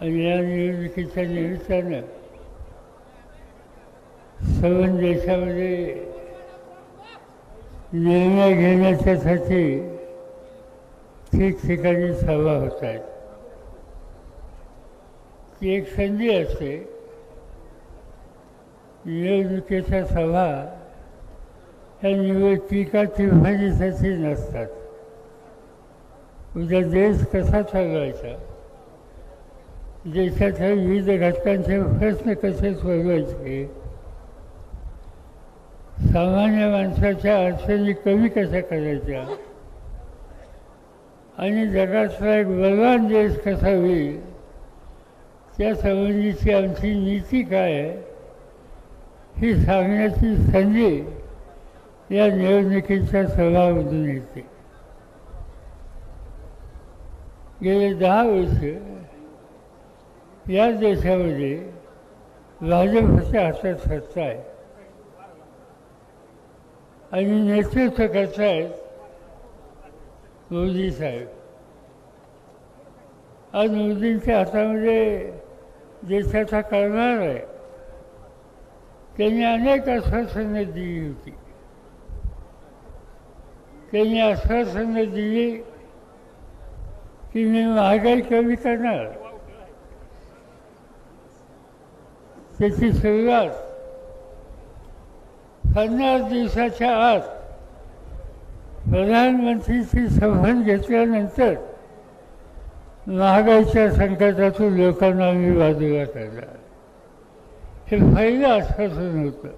आणि या निवडणुकीच्या निमित्तानं सर्व देशामध्ये निर्णय घेण्याच्यासाठी ठिकठिकाणी सभा होत आहेत ती एक संधी असते निवडणुकीच्या सभा ह्या निवडणुका चिरफाडीसाठी नसतात उद्या देश कसा चालवायचा देशाच्या विविध घटकांचे प्रश्न कसे सोडवायचे? सामान्य माणसाच्या अडचणी कमी कशा करायच्या? आणि जगातला एक बलवान देश कसा होईल? त्या संबंधीची आमची नीती काय आहे? ही सांगण्याची संधी या निवडणुकीच्या सभामधून येते. गेले दहा वर्ष या देशामध्ये भाजपच्या हातात सत्ता आहे. आणि नेतृत्व करतायत मोदी साहेब. आज मोदींच्या हातामध्ये देशाचा करणार आहे. त्यांनी अनेक आश्वासनं दिली होती. त्यांनी आश्वासनं दिली की मी महागाई कमी करणार. त्याची सुरुवात पन्नास दिवसाच्या आत प्रधानमंत्रीची शपथ घेतल्यानंतर महागाईच्या संकटातून लोकांना मी बाजूला काढला. हे पहिलं आश्वासन होतं.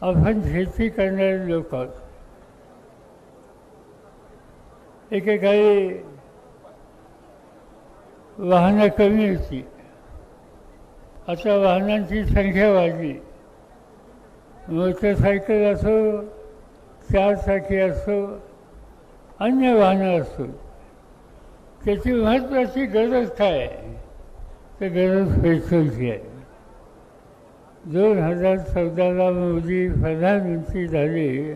आपण शेती करणारे लोक एकेकाळी वाहनं कमी होती. आता वाहनांची संख्या वाढली. मोटरसायकल असो चारचाकी असो अन्य वाहनं असो त्याची महत्त्वाची गरज काय? आहे तर गरज पेट्रोलची आहे. दोन हजार चौदाला मोदी प्रधानमंत्री झाले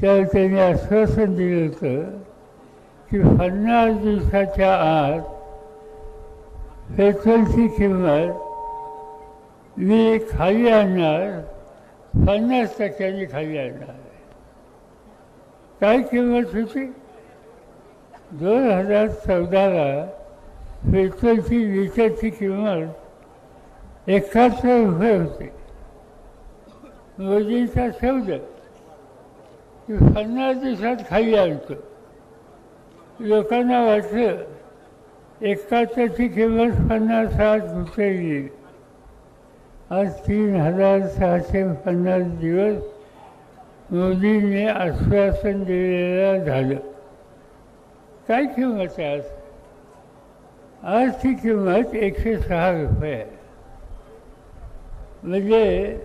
त्यावेळी त्यांनी आश्वासन दिलं होतं की पन्नास दिवसाच्या आत पेट्रोलची किंमत मी खाली आणणार पन्नास टक्क्यांनी खाली आणणार. आहे काय किंमत होती? दोन हजार चौदाला पेट्रोलची लिटरची किंमत एकाहत्तर रुपये होते. मोदींचा शब्द की पन्नास दिवसात खाली आणतो. लोकांना वाटलं एकाहत्तरची किंमत पन्नास साठ रुपये येईल. आज तीन हजार सहाशे पन्नास दिवस मोदींनी आश्वासन दिलेलं झालं. काय किंमत आहे आज? आजची किंमत एकशे सहा रुपये आहे. म्हणजे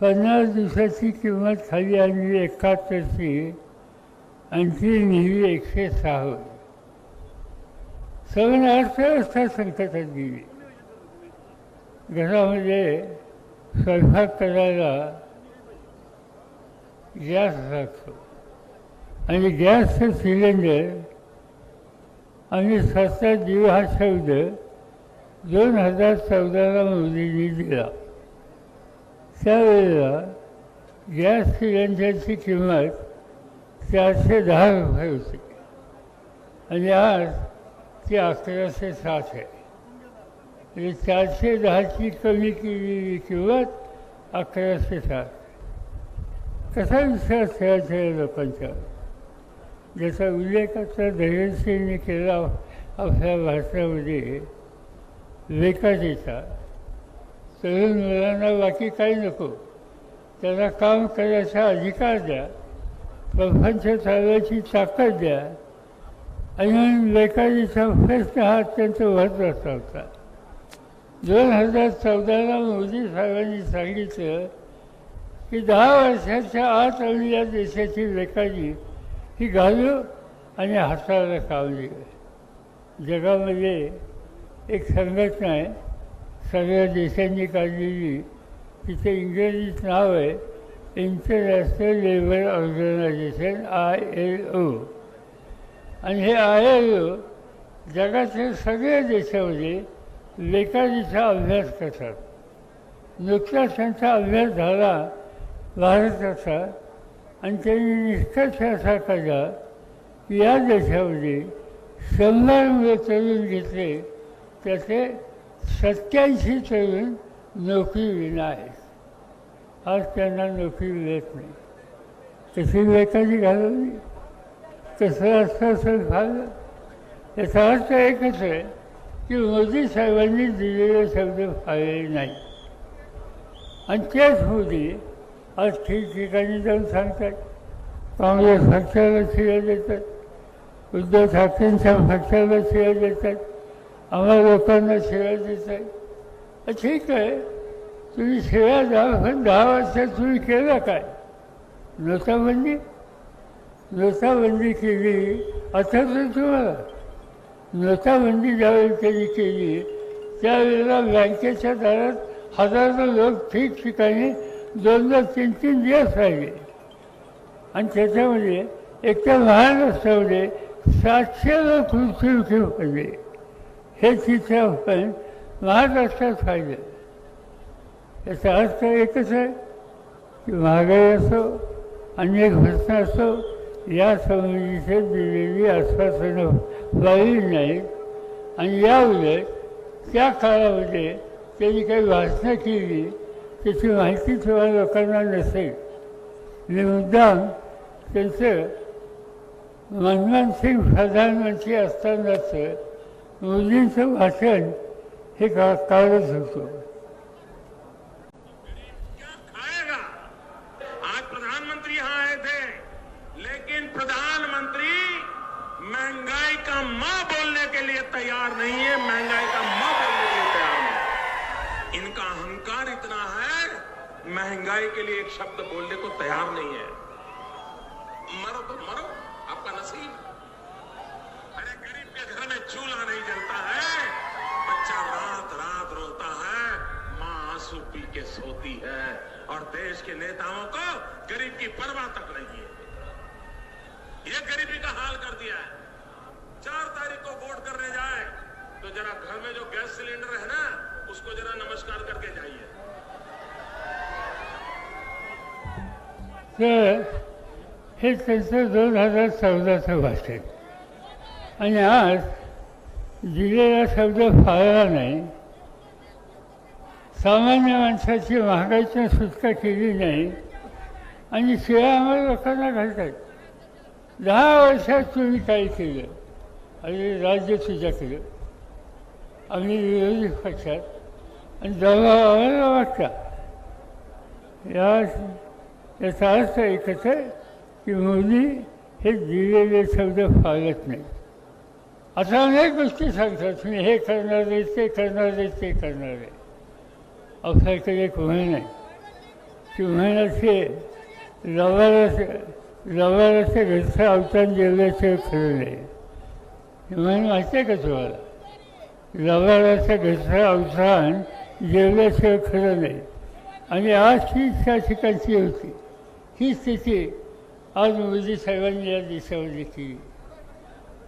पन्नास दिवसाची किंमत खाली आणली एकाहत्तरची आणखी नेहमी एकशे सहा. होईल सगळं अर्थव्यवस्था संकटात गेली. घरामध्ये स्वयंपाक करायला गॅस लागतो आणि गॅसचं सिलेंडर आणि स्वतः जीव हा शब्द दोन हजार चौदाला मोदींनी दिला. त्यावेळेला गॅस सिलेंडरची किंमत चारशे दहा रुपये होती. आणि आज ती अकराशे साठ आहे. म्हणजे चारशे दहाची कमी केलेली किंमत अकराशे साठ. कसा विश्वास ठेवायचा या लोकांच्या ज्याचा उल्लेख आता धैर्यसिंहने केला आपल्या भाषणामध्ये विकासीचा तरुण मुलांना बाकी काही नको. त्याला काम करायचा अधिकार द्या. प्रपंच चालवायची ताकद द्या. आणि बेकारीचा प्रश्न हा अत्यंत महत्त्वाचा होता. दोन हजार चौदाला मोदी साहेबांनी सांगितलं की दहा वर्षाच्या आत आम्ही या देशाची रेखाजी ही घालू आणि हाताला कावली. जगामध्ये एक संघटना आहे. सगळ्या देशांनी काढलेली. तिचं इंग्रजीत नाव आहे. International labour organisation I L O आणि हे आय एल ओ जगातील सगळ्या देशामध्ये लेखाजीचा अभ्यास करतात. नुकताच त्यांचा अभ्यास झाला भारताचा आणि त्यांनी निष्कर्ष असा काढला की या देशामध्ये शंभर मुलं तरुण घेतले त्याचे सत्याऐंशी तरुण नोकरी विना आहेत. आज त्यांना नोकरी मिळत नाही. तशी लेखाजी घालवली. तसं असतं असं झालं. याचा अर्थ एकच आहे की मोदी साहेबांनी दिलेले शब्द पाळले नाही. आणि तेच मोदी आज ठिकठिकाणी जाऊन सांगतात. काँग्रेस पक्षाला शिव्या देतात. उद्धव ठाकरेंच्या पक्षाला शिव्या देतात. आम्हा लोकांना शिव्या देतात. ठीक आहे. तुम्ही शिव्या द्या पण दहा वर्षात तुम्ही केलं काय? नोटाबंदी? नोटाबंदी केली. आठवतं तुम्हाला नोटाबंदी ज्यावेळी त्यांनी केली त्यावेळेला बँकेच्या दारात हजारो लोक ठिकठिकाणी दोन दोन तीन तीन दिवस राहिले. आणि त्याच्यामध्ये एकट्या तर महाराष्ट्रामध्ये सातशे लोक मृत्यूमुखी पडले. हे चित्र आपण महाराष्ट्रात पाहिलं. याचा अर्थ एकच आहे की महागाई असो अनेक घटना असो या समितीचे दिलेली आश्वासनं पाहिली नाहीत. आणि याउलट त्या काळामध्ये त्यांनी काही भाषणं केली त्याची माहिती तुम्हाला लोकांना नसेल. मी मुद्दाम त्यांचं मनमोहन सिंग प्रधानमंत्री असतानाचं मोदींचं भाषण हे का काढत होतं. महँगाई के लिए एक शब्द बोलने को तैयार नहीं है। मरो तो मरो, आपका नसीब। अरे गरीब के घर में चूल्हा नहीं जलता है। बच्चा रात रात रोता है, माँ आँसू पी के सोती है। और देश के नेताओं को गरीब की परवाह तक नहीं है। ये गरीबी का हाल कर दिया है। चार तारीख को वोट करने जाए तो जरा घर में जो गैस सिलेंडर है ना, उसको जरा नमस्कार करके जाइए। तर हे त्यांचं दोन हजार चौदाचं भाषण आणि आज दिलेला शब्द फाळला नाही. सामान्य माणसाची महागाईची सुटका केली नाही. आणि शिवाय आम्हाला लोकांना घालतात. दहा वर्षात तुम्ही काय केलं? आणि राज्य तुझ्या केलं. आम्ही विरोधी पक्षात. आणि दबाव आम्हाला वाटतं या याचा अर्थ एकच आहे की मोदी हे दिलेले शब्द पाळत नाही आता अनेक गोष्टी सांगतात मी हे करणार आहे ते करणार आहे ते करणार आहे. आपल्याकडे एक म्हण आहे ती म्हण लवाराचे आहे घरचं अवतान जेवल्याशिवाय खरं नाही. म्हणून माहिती आहे का तुम्हाला? लवाराचं घरचं अवसान जेवल्याशिवाय खरं नाही. आणि आज ही त्या ठिकाणची होती. ही स्थिती आज मोदी साहेबांनी या देशामध्ये केली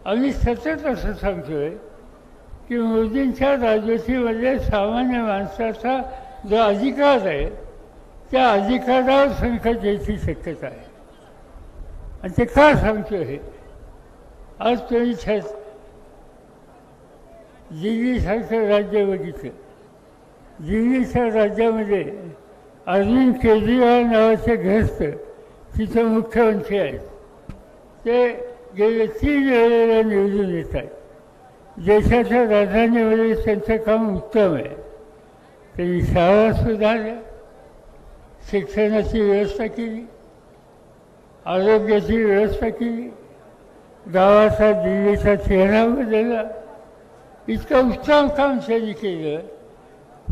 आम्ही सतत असं सांगतोय की मोदींच्या राजवटीमध्ये सामान्य माणसाचा जो अधिकार आहे त्या अधिकारावर संकट यायची शक्यता आहे. आणि ते का सांगतो हे? आज तुम्ही छ दिल्लीसारखं राज्य बघितलं. दिल्लीच्या राज्यामध्ये अरविंद केजरीवाल नावाचे ग्रस्त तिथं मुख्यमंत्री आहेत. ते गेले तीन वेळेला निवडून येत आहेत. देशाच्या राजधानीमध्ये म्हणजे त्यांचं काम उत्तम आहे. त्यांनी शाळा सुधारल्या शिक्षणाची व्यवस्था केली आरोग्याची व्यवस्था केली गावाचा दिल्लीचा चेहरा बदलला. इतकं उत्तम काम त्यांनी केलं.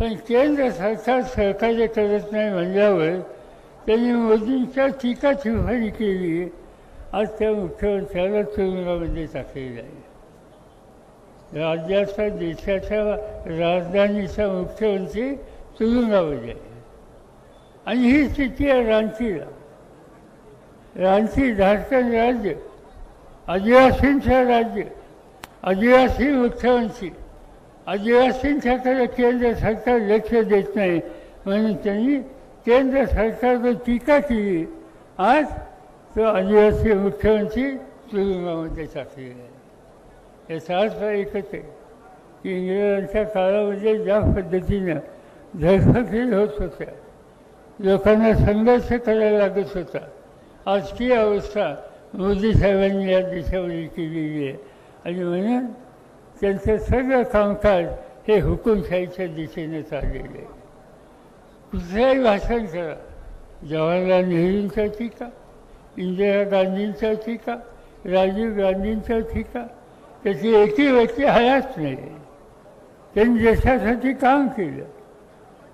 पण केंद्र सरकार सहकार्य करत नाही म्हणल्यावर त्यांनी मोदींच्या टीका टिप्पणी केली. आज त्या मुख्यमंत्र्याला तुरुंगामध्ये टाकलेलं आहे. राज्याचा देशाच्या राजधानीचा मुख्यमंत्री तुरुंगामध्ये आहे. आणि ही स्थिती आहे रांचीला. रांची झारखंड राज्य आदिवासींचं राज्य आदिवासी मुख्यमंत्री. आदिवासींच्याकडे केंद्र सरकार लक्ष देत नाही. म्हणून त्यांनी केंद्र सरकारवर टीका केली. आज तो आदिवासी मुख्यमंत्री तुरुंगामध्ये टाकलेला आहे. याचा अर्थ एकच आहे की इंग्रजांच्या काळामध्ये ज्या पद्धतीनं धडपकडी होत होत्या लोकांना संघर्ष करायला लागत होता आज ती अवस्था मोदी साहेबांनी या देशामध्ये केलेली आहे. आणि म्हणून त्यांचं सगळं कामकाज हे हुकुमशाहीच्या दिशेने चाललेलं आहे. कुठलंही भाषण करा जवाहरलाल नेहरूंचा टीका इंदिरा गांधींचा टीका राजीव गांधींचा टीका त्याची एकही व्यक्ती हयाच नाही. त्यांनी देशासाठी काम केलं.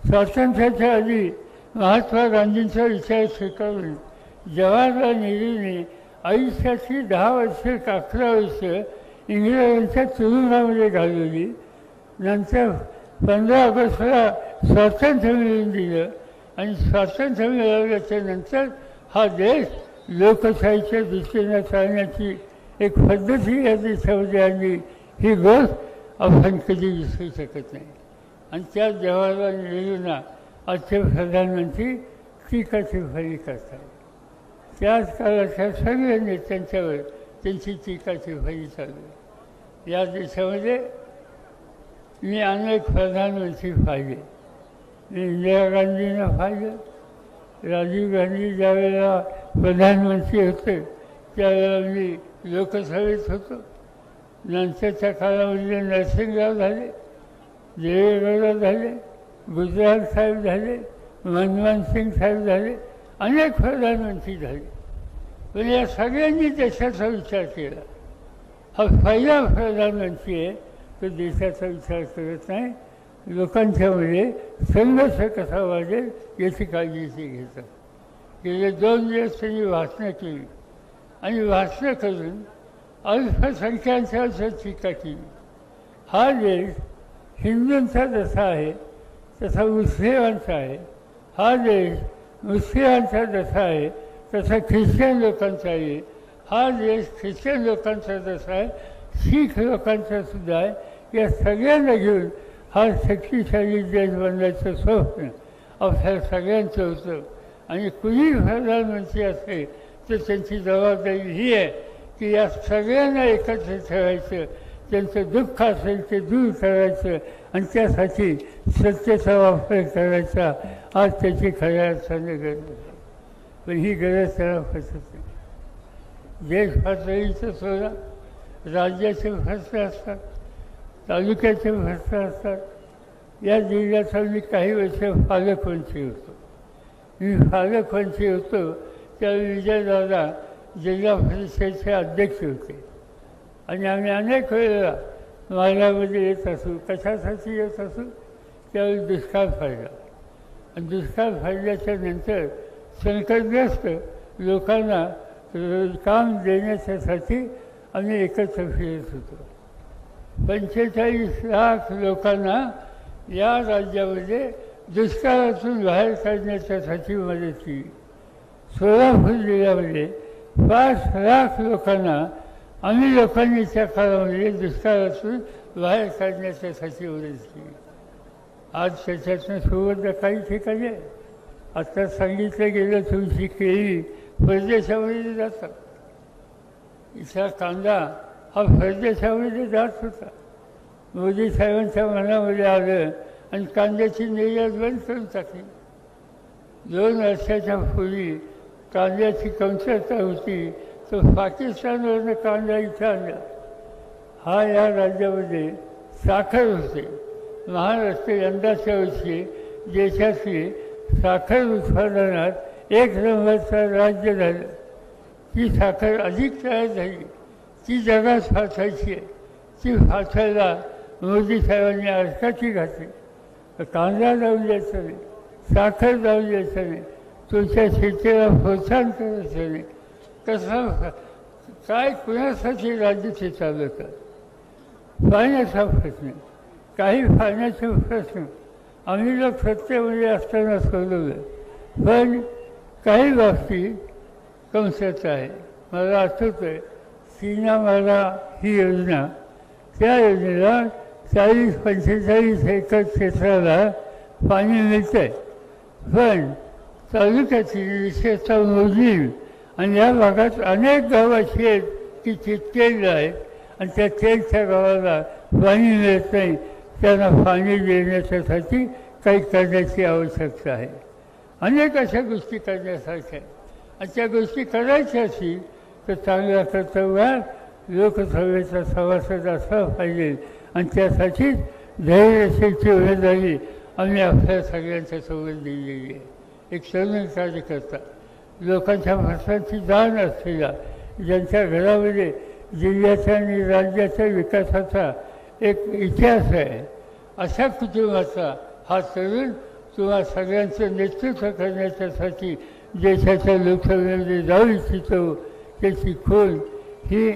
स्वातंत्र्याच्या आधी महात्मा गांधींचा विचार स्वीकारून जवाहरलाल नेहरूने आयुष्याची दहा वर्ष अकरा वर्ष इंग्रजांच्या तुरुंगामध्ये घालवली नंतर पंधरा ऑगस्टला स्वातंत्र्य मिळवून दिलं. आणि स्वातंत्र्य मिळवल्याच्या नंतर हा देश लोकशाहीच्या दृष्टीने चालण्याची एक पद्धती या देशामध्ये आणली ही गोष्ट आपण कधी विसरू शकत नाही. आणि त्या जवाहरलाल नेहरूंना आजचे प्रधानमंत्री टीकाची फळी करतात. त्याच काळाच्या सगळ्या नेत्यांच्यावर त्यांची टीकाची फळी चालली या देशामध्ये मी अनेक प्रधानमंत्री पाहिले. मी इंदिरा गांधींना पाहिलं. राजीव गांधी ज्यावेळेला प्रधानमंत्री होते त्यावेळेला मी लोकसभेत होतो. नंतरच्या काळामध्ये नरसिंहराव झाले देवेगौडा झाले गुजरात साहेब झाले मनमोहन सिंग साहेब झाले अनेक प्रधानमंत्री झाले. तर या सगळ्यांनी देशाचा विचार केला. हा पहिला प्रधानमंत्री आहे तो देशाचा विचार करत नाही. लोकांच्यामध्ये संघर्ष कसा वाजेल याची काळजी ते घेतात. गेले दोन दिवस त्यांनी भाषणं केली. आणि भाषणं करून अल्पसंख्याकांच्यावर टीका केली. हा देश हिंदूंचा जसा आहे तसा मुस्लिमांचा आहे. हा देश मुस्लिमांचा जसा आहे तसा ख्रिश्चन लोकांचा आहे. हा देश ख्रिश्चन लोकांचा जसा आहे शीख लोकांचा सुद्धा आहे. या सगळ्यांना घेऊन हा शक्तिशाली देश बनवायचं स्वप्न आपल्या सगळ्यांचं होतं. आणि कुणी प्रधानमंत्री असेल तर त्यांची जबाबदारी ही आहे की या सगळ्यांना एकत्र ठेवायचं त्यांचं दुःख असेल ते दूर करायचं आणि त्यासाठी सत्तेचा वापर करायचा. आज त्याची खऱ्या अर्थाने गरज आहे. पण ही गरज त्याला पसत नाही. देश पातळीचं सोडा राज्याचे प्रश्न असतात तालुक्याचे प्रश्न असतात. या जिल्ह्याचा मी काही वर्ष पालकमंत्री होतो. मी पालकमंत्री होतो त्यावेळी विजयदादा जिल्हा परिषदेचे अध्यक्ष होते. आणि आम्ही अनेक वेळेला मार्गामध्ये येत असू कशासाठी येत असू त्यावेळी दुष्काळ फाडला आणि दुष्काळ फाडल्याच्या नंतर संकटग्रस्त लोकांना काम देण्याच्यासाठी आम्ही एकत्र फिरत होतो. पंचेचाळीस लाख लोकांना या राज्यामध्ये दुष्काळातून बाहेर काढण्याच्यासाठी मदत केली. सोलापूर जिल्ह्यामध्ये पाच लाख लोकांना आम्ही लोकांनी त्या काळामध्ये दुष्काळातून बाहेर काढण्याच्यासाठी मदत केली. आज त्याच्यातनं सुवर्ण काही ठिकाणी आहे. आता सांगितलं गेलं तुमची केळी परदेशामध्ये जातात इथला कांदा हा परदेशामध्ये जात होता. मोदी साहेबांच्या मनामध्ये आलं आणि कांद्याची निर्यात बंद करून टाकली. दोन वर्षाच्या पूर्वी कांद्याची कमतरता होती तो पाकिस्तानवरनं कांदा इथं आणला हा या राज्यामध्ये साखर होते. महाराष्ट्र यंदाच्या वर्षी देशातली साखर उत्पादनात एक नंबरचं राज्य झालं. ती साखर अधिक तयार झाली. ती जगात फासायची आहे. ती फासायला मोदी साहेबांनी अर्थाची घातली. कांदा जाऊ द्यायचा नाही. साखर जाऊ द्यायचं नाही. तुमच्या शेतीला प्रोत्साहन करायचं नाही. कसं काय कुणासाठी राज्य ते चालवतात पाण्याचा प्रश्न. काही पाण्याचे प्रश्न. आम्ही जर सत्य म्हणजे असतानाच सोडवलं. पण काही बाबती कमतरता आहे. मला आठवतं आहे सीना मला ही योजना त्या योजनेला चाळीस पंचेचाळीस एकर क्षेत्राला पाणी मिळतंय. पण तालुक्याची विशेषतः मोजणी आणि या भागात अनेक गावं अशी आहेत की चितकेल आहेत आणि त्या तेलच्या गावाला पाणी मिळत नाही. त्यांना पाणी देण्याच्यासाठी काही करण्याची आवश्यकता आहे. अनेक अशा गोष्टी करण्यासारख्या आणि त्या गोष्टी करायच्या असतील तर चांगला कर्तव्यात लोकसभेचा सभासद असला पाहिजे. आणि त्यासाठीच धैर्यशीलची उमेदवारी आम्ही आपल्या सगळ्यांच्या सोबत दिलेली आहे. एक तरुण कार्यकर्ता लोकांच्या भाषांची जाण असलेला ज्यांच्या घरामध्ये जिल्ह्याच्या आणि राज्याच्या विकासाचा एक इतिहास आहे. अशा कुटुंबाचा हा तरुण किंवा सगळ्यांचं नेतृत्व करण्याच्यासाठी देशाच्या लोकसभेमध्ये जाऊ इच्छितो त्याची खोल ही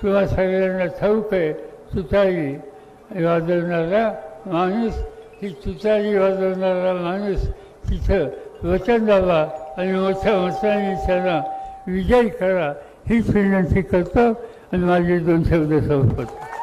किंवा सगळ्यांना ठाऊक आहे. तुतारी वाजवणारा माणूस ही तुतारी वाजवणारा माणूस तिथं वचन द्यावा आणि मोठ्या मताने त्यांना विजय करा हीच विनंती करतो आणि माझे दोन शब्द संपवतो.